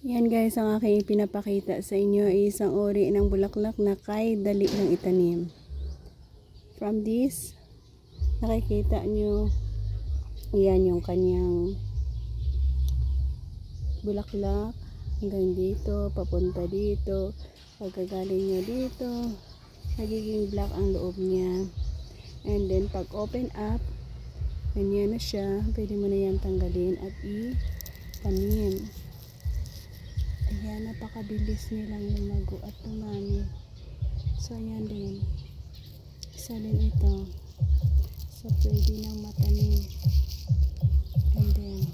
Yan guys, ang aking pinapakita sa inyo ay isang uri ng bulaklak na kay dali ng itanim. From this, nakikita nyo, yan yung kanyang bulaklak hanggang dito, papunta dito, pagkagaling niya dito, nagiging black ang loob niya. And then, pag open up, ganyan na siya, pwede mo na yan tanggalin at i-tanim. Ayan, napakabilis nilang lumago at tumami. So, ayan din. Isa din ito. So, pwede nang matanim. And then,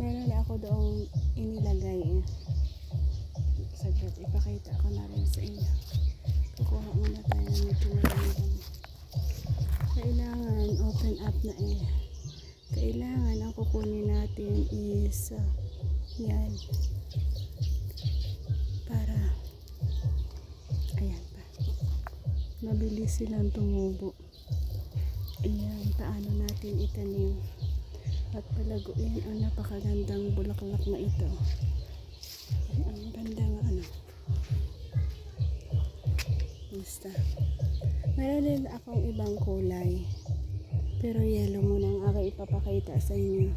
meron na ako doong inilagay. Saglit, ipakita ko na rin sa inyo. Kukuha muna tayo ng tinagamitan. Kailangan open up na eh. Kailangan ang kukunin natin is uh, yan. Para ayan pa. Mabilis silang tumubo. Ayan paano natin itanim? At palaguin ang napakagandang bulaklak na ito. Ang ganda nga ano. Basta. Meron din akong ibang kulay. Pero yellow muna ang aking ipapakita sa inyo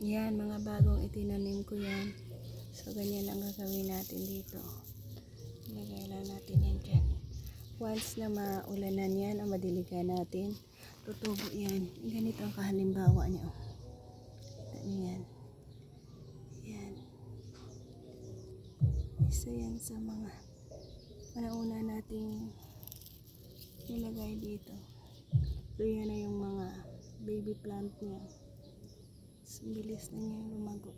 yan mga bagong itinanim ko yan So, ganyan ang gagawin natin dito. Ilagay lang natin yan dyan. Once na maulanan yan, o madiligan natin, tutubo yan. Ganito ang kahalimbawa niya. Kita niyo yan. Yan. Isa yan sa mga una nating nilagay dito. So, yan na yung mga baby plant niya. Bilis na niya lumago.